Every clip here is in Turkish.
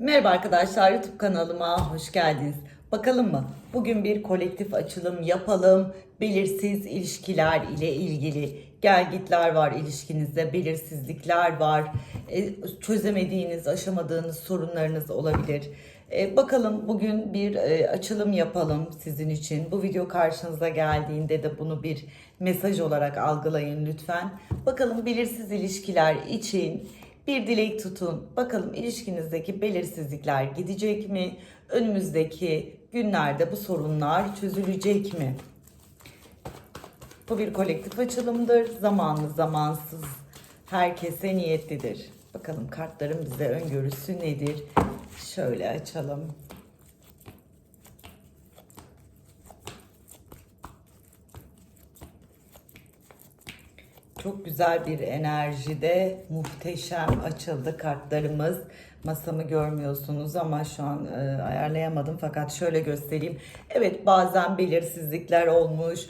Merhaba arkadaşlar YouTube kanalıma hoş geldiniz. Bakalım mı? Bugün bir kolektif açılım yapalım. Belirsiz ilişkiler ile ilgili gelgitler var ilişkinizde, belirsizlikler var. E, çözemediğiniz, aşamadığınız sorunlarınız olabilir. E, bakalım bugün bir e, açılım yapalım sizin için. Bu video karşınıza geldiğinde de bunu bir mesaj olarak algılayın lütfen. Bakalım belirsiz ilişkiler için bir dilek tutun. Bakalım ilişkinizdeki belirsizlikler gidecek mi? Önümüzdeki günlerde bu sorunlar çözülecek mi? Bu bir kolektif açılımdır. Zamanlı zamansız herkese niyetlidir. Bakalım kartların bize öngörüsü nedir? Şöyle açalım. Çok güzel bir enerjide muhteşem açıldı kartlarımız. Masamı görmüyorsunuz ama şu an e, ayarlayamadım fakat şöyle göstereyim. Evet bazen belirsizlikler olmuş,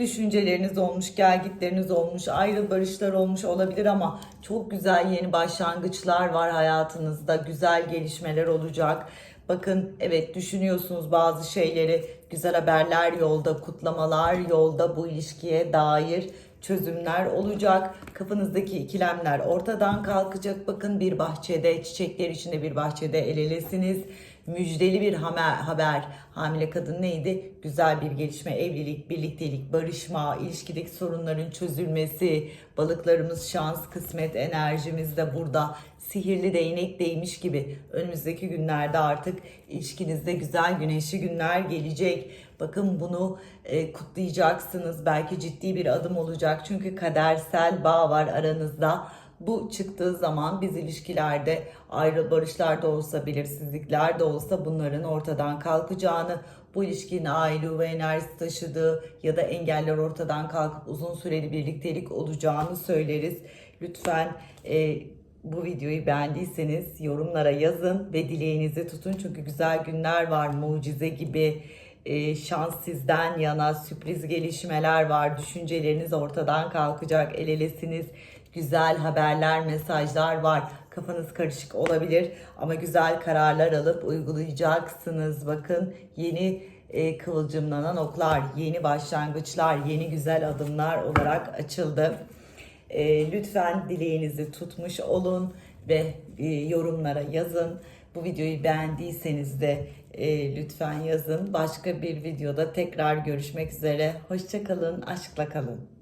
düşünceleriniz olmuş, gelgitleriniz olmuş, ayrı barışlar olmuş olabilir ama çok güzel yeni başlangıçlar var hayatınızda. Güzel gelişmeler olacak. Bakın evet düşünüyorsunuz bazı şeyleri, güzel haberler yolda, kutlamalar yolda bu ilişkiye dair çözümler olacak. Kafanızdaki ikilemler ortadan kalkacak. Bakın bir bahçede, çiçekler içinde bir bahçede el elesiniz. Müjdeli bir haber. Hamile kadın neydi? Güzel bir gelişme, evlilik, birliktelik, barışma, ilişkideki sorunların çözülmesi. Balıklarımız şans, kısmet, enerjimiz de burada. Sihirli değnek değmiş gibi önümüzdeki günlerde artık ilişkinizde güzel güneşli günler gelecek. Bakın bunu e, kutlayacaksınız. Belki ciddi bir adım olacak. Çünkü kadersel bağ var aranızda. Bu çıktığı zaman biz ilişkilerde ayrı barışlar da olsa, belirsizlikler de olsa bunların ortadan kalkacağını, bu ilişkinin aile ve enerjisi taşıdığı ya da engeller ortadan kalkıp uzun süreli birliktelik olacağını söyleriz. Lütfen e, bu videoyu beğendiyseniz yorumlara yazın ve dileğinizi tutun. Çünkü güzel günler var, mucize gibi e, şans sizden yana sürpriz gelişmeler var. Düşünceleriniz ortadan kalkacak, el elesiniz. Güzel haberler, mesajlar var. Kafanız karışık olabilir ama güzel kararlar alıp uygulayacaksınız. Bakın yeni e, kıvılcımlanan oklar, yeni başlangıçlar, yeni güzel adımlar olarak açıldı. E, lütfen dileğinizi tutmuş olun ve e, yorumlara yazın. Bu videoyu beğendiyseniz de e, lütfen yazın. Başka bir videoda tekrar görüşmek üzere. Hoşçakalın, aşkla kalın.